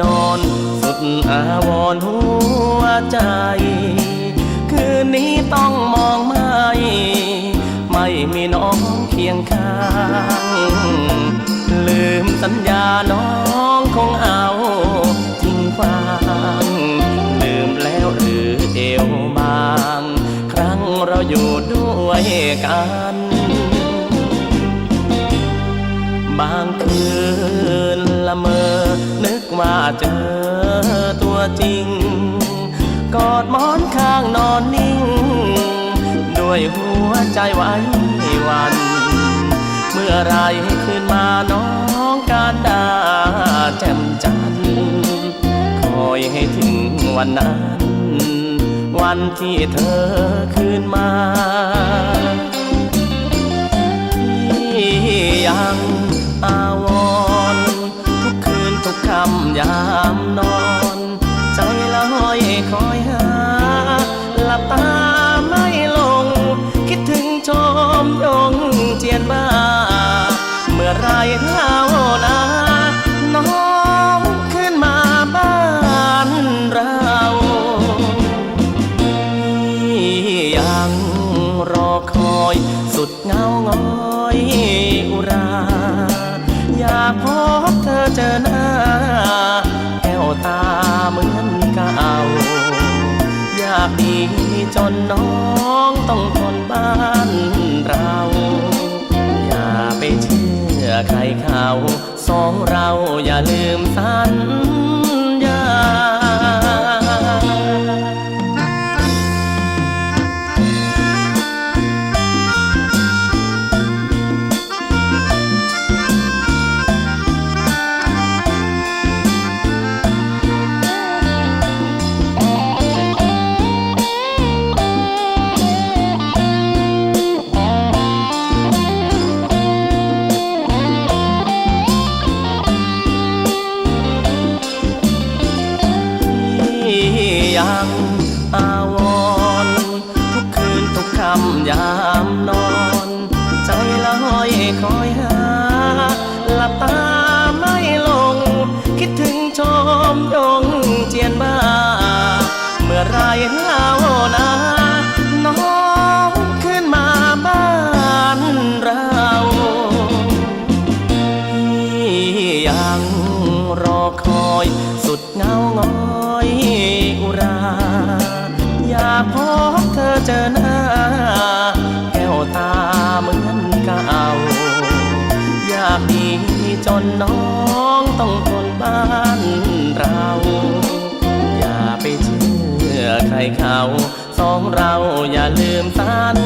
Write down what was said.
นอน สุดอาวรหัวใจ คืนนี้ต้องมองไม่ ไม่มีน้องเคียงข้าง ลืมสัญญาน้องคงเอาทิ้งควางลืมแล้วหรือเอวบาง ครั้งเราอยู่ด้วยกันบางคืนละเมอ ว่าเจอตัวจริง กอดหมอนข้างนอนนิ่ง ด้วยหัวใจไว้วัน เมื่อไรคืนมาน้องการดาแจ่มจันทร์คอยให้ถึงวันนั้น วันที่เธอคืนมา มยงเจียนบ้า เมื่อไรเท่านาน้องขึ้นมาบ้านเรายังรอคอยสุดเงาง้อยอุรา อยากพบเธอเจอหน้าแก้วตาเหมือนเก่าอยากดีจนน้องต้องทนบ้าน อย่าไปเชื่อใครเขา สองเราอย่าลืมสัญญังอาวรทุกคืนทุกคำยามนอน ใจละห้อยคอยากดีจนน้องต้องทนบ้านเรา อย่าไปเชื่อใครเขา สองเราอย่าลืมสัญ